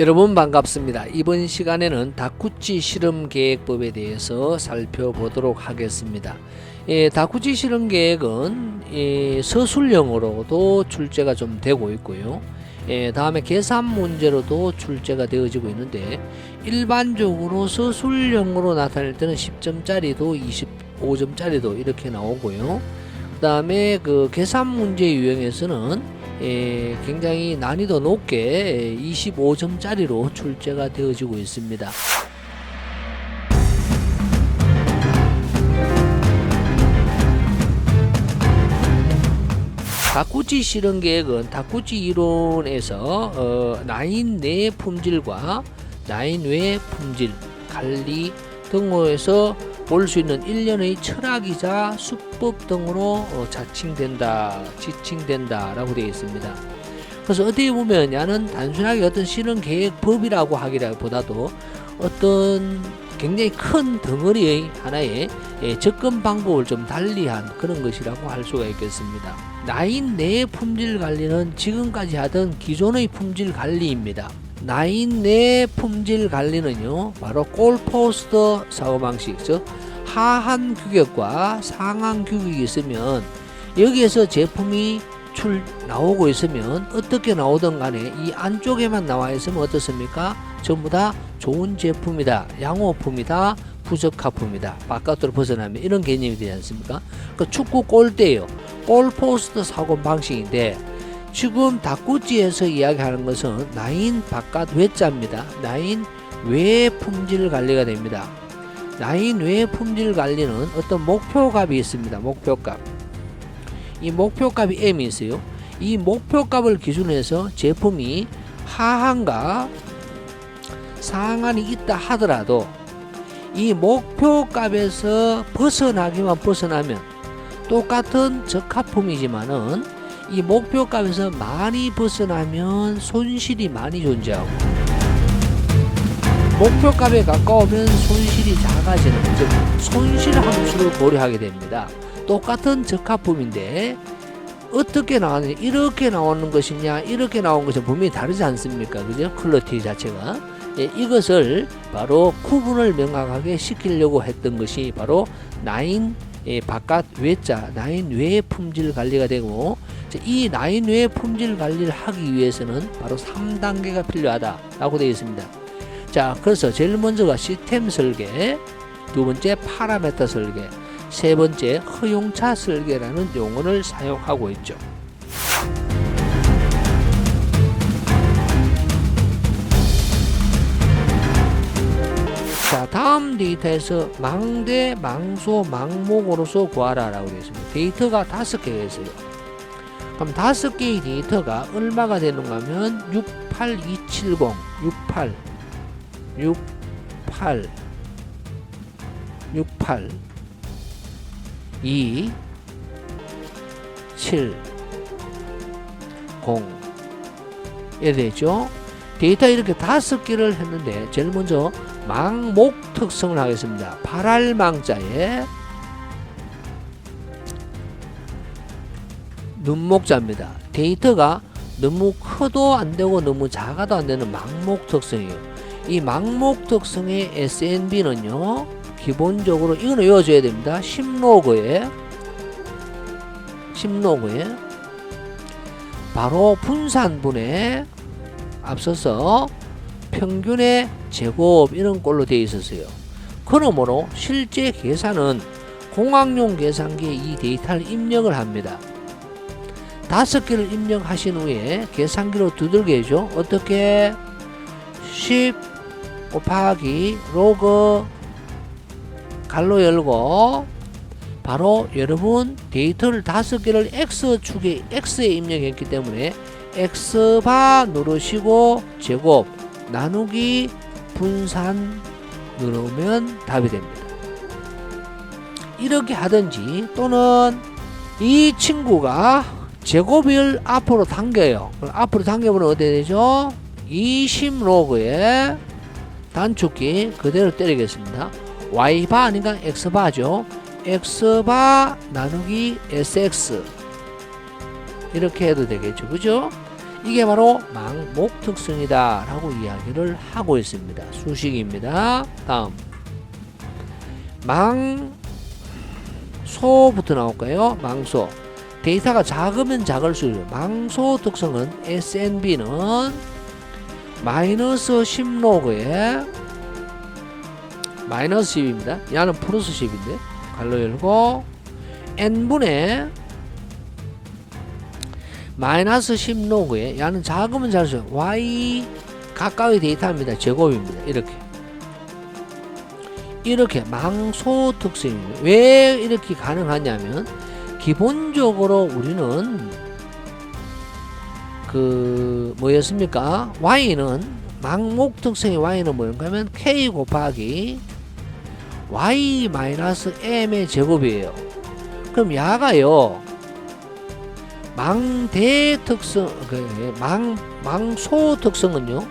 여러분 반갑습니다. 이번 시간에는 다쿠치 실험 계획법에 대해서 살펴보도록 하겠습니다. 예, 다쿠치 실험 계획은 예, 서술형으로도 출제가 좀 되고 있고요. 예, 다음에 계산 문제로도 출제가 되어지고 있는데 일반적으로 서술형으로 나타낼 때는 10점짜리도 25점짜리도 이렇게 나오고요. 그 다음에 그 계산 문제 유형에서는 예, 굉장히 난이도 높게 25점짜리로 출제가 되어지고 있습니다. 다쿠치 실험 계획은 다쿠치 이론에서 어, 나인 내 품질과 나인 외 품질 관리 등으로해서 볼 수 있는 일련의 철학이자 수법 등으로 어, 자칭된다, 지칭된다라고 되어 있습니다. 그래서 어떻게 보면 야는 단순하게 어떤 실험 계획 법이라고 하기보다도 어떤 굉장히 큰 덩어리의 하나의 예, 접근 방법을 좀 달리한 그런 것이라고 할 수가 있겠습니다. 나인 내 품질 관리는 지금까지 하던 기존의 품질 관리입니다. 나인 내 품질 관리는요, 바로 골포스터 사고방식, 즉, 하한 규격과 상한 규격이 있으면 여기에서 제품이 출 나오고 있으면 어떻게 나오든 간에 이 안쪽에만 나와 있으면 어떻습니까? 전부 다 좋은 제품이다, 양호품이다, 부적합품이다. 바깥으로 벗어나면 이런 개념이 되지 않습니까? 그 축구 골대요. 골포스트 사고 방식인데 지금 다꾸지에서 이야기하는 것은 나인 바깥 외자입니다. 나인 외 품질 관리가 됩니다. 나인 외 품질 관리는 어떤 목표값이 있습니다. 목표값. 이 목표값이 M이 있어요. 이 목표값을 기준으로 해서 제품이 하한과 상한이 있다 하더라도 이 목표값에서 벗어나기만 벗어나면 똑같은 적합품이지만은 이 목표 값에서 많이 벗어나면 손실이 많이 존재하고 목표 값에 가까우면 손실이 작아지는 즉 손실 함수를 고려하게 됩니다. 똑같은 적합품인데 어떻게 나왔느냐 이렇게 나오는 것이냐 이렇게 나온 것은 분명히 다르지 않습니까? 그죠? 퀄리티 자체가. 예, 이것을 바로 구분을 명확하게 시키려고 했던 것이 바로 나인 예, 바깥 외자 나인 외 품질 관리가 되고 이 나인 외 품질 관리를 하기 위해서는 바로 3단계가 필요하다라고 되어 있습니다. 자, 그래서 제일 먼저가 시스템 설계, 두 번째 파라메터 설계, 세 번째 허용차 설계라는 용어를 사용하고 있죠. 자, 다음 데이터에서 망대, 망소, 망목으로서 구하라라고 되어 있습니다. 데이터가 다섯 개가 있어요. 그럼 다섯 개의 데이터가 얼마가 되는가 하면 68270, 68, 68, 68, 2, 7, 0 이래 되죠. 데이터 이렇게 다섯 개를 했는데 제일 먼저 망목 특성을 하겠습니다. 발알망자에 눈목자입니다. 데이터가 너무 커도 안 되고 너무 작아도 안 되는 망목 특성이에요. 이 망목 특성의 SNB는요, 기본적으로 이거는 외워줘야 됩니다. 10로그에 10로그에 바로 분산분에 앞서서 평균의 제곱 이런 꼴로 되어 있었어요. 그러므로 실제 계산은 공학용 계산기에 이 데이터를 입력을 합니다. 다섯 개를 입력하신 후에 계산기로 두들겨 해죠. 어떻게 10 곱하기 로그 갈로 열고 바로 여러분 데이터를 다섯 개를 x축에 x에 입력했기 때문에 x바 누르시고 제곱 나누기 분산 누르면 답이 됩니다. 이렇게 하든지 또는 이 친구가 제곱을 앞으로 당겨요. 앞으로 당겨보면 어떻게 되죠? 20 로그에 단축키 그대로 때리겠습니다. y바 아닌가 x바죠. x바 나누기 sx 이렇게 해도 되겠죠. 그죠? 이게 바로 망목 특성이다 라고 이야기를 하고 있습니다. 수식입니다. 다음 망소부터 나올까요? 망소 데이터가 작으면 작을수록 망소 특성은 SNB는 마이너스 10로그에 마이너스 10입니다. 얘는 플러스 10인데 갈로 열고 n분의 마이너스 10로그에 얘는 작으면 작을수록 y 가까이 데이터입니다. 제곱입니다. 이렇게 이렇게 망소 특성입니다. 왜 이렇게 가능하냐면 기본적으로 우리는 그 뭐였습니까? y는 망목 특성의 y는 뭐였가 하면 k 곱하기 y 마이너스 m의 제곱이에요. 그럼 야가요. 망대 특성 그 망 망소 특성은요.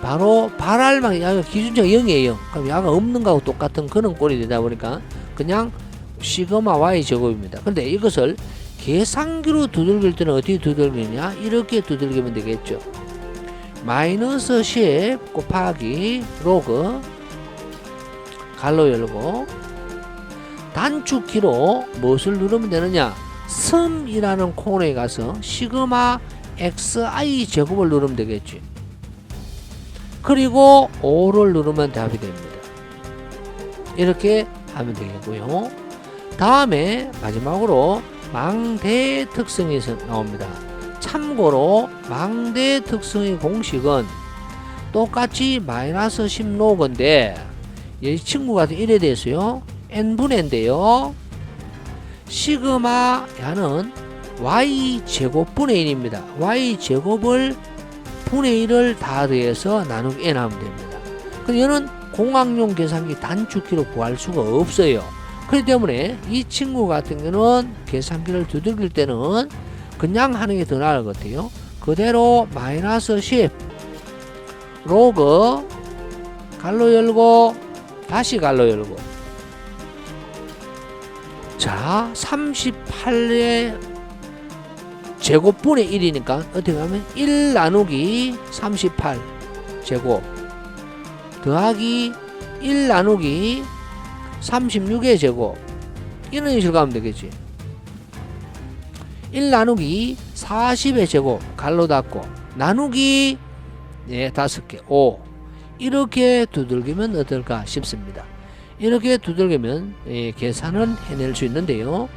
바로 발알망 야가 기준적 0이에요. 그럼 야가 없는 거하고 똑같은 그런 꼴이 되다 보니까 그냥 시그마 y 제곱입니다. 근데 이것을 계산기로 두들길 때는 어떻게 두들기냐? 이렇게 두들기면 되겠죠. 마이너스 10 곱하기 로그 갈로 열고 단축키로 무엇을 누르면 되느냐? 스이라는 코너에 가서 시그마 xi 제곱을 누르면 되겠지. 그리고 5를 누르면 답이 됩니다. 이렇게 하면 되겠고요. 다음에 마지막으로 망대 특성이 나옵니다. 참고로 망대 특성의 공식은 똑같이 마이너스 10로그인데 이 친구가 이래 됐어요. n분의 인데요. 시그마 야는 y 제곱분의 1입니다. y 제곱을 분의 1을 다 더해서 나누기 n 하면 됩니다. 근데 얘는 공학용 계산기 단축키로 구할 수가 없어요. 그렇기 때문에 이 친구 같은 경우는 계산기를 두들길 때는 그냥 하는 게 더 나을 것 같아요. 그대로 마이너스 10 로그 갈로 열고 다시 갈로 열고 자 38의 제곱분의 1이니까 어떻게 하면 1 나누기 38 제곱 더하기 1 나누기 36의 제곱. 이런 식으로 가면 되겠지. 1 나누기 40의 제곱 갈로 닫고 나누기 예, 5개 5 이렇게 두들기면 어떨까 싶습니다. 이렇게 두들기면 예, 계산은 해낼 수 있는데요.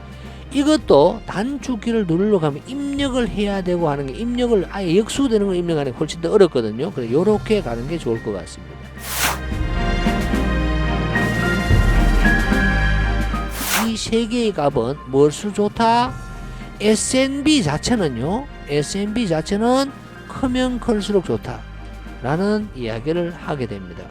이것도 단축키를 누르려고 하면 입력을 해야 되고 하는 게 입력을 아예 역수되는 걸 입력하는 게 훨씬 더 어렵거든요. 그래서 이렇게 가는 게 좋을 것 같습니다 이 세 개의 값은 뭘수 좋다? SNB 자체는요. SNB 자체는 크면 클수록 좋다. 라는 이야기를 하게 됩니다.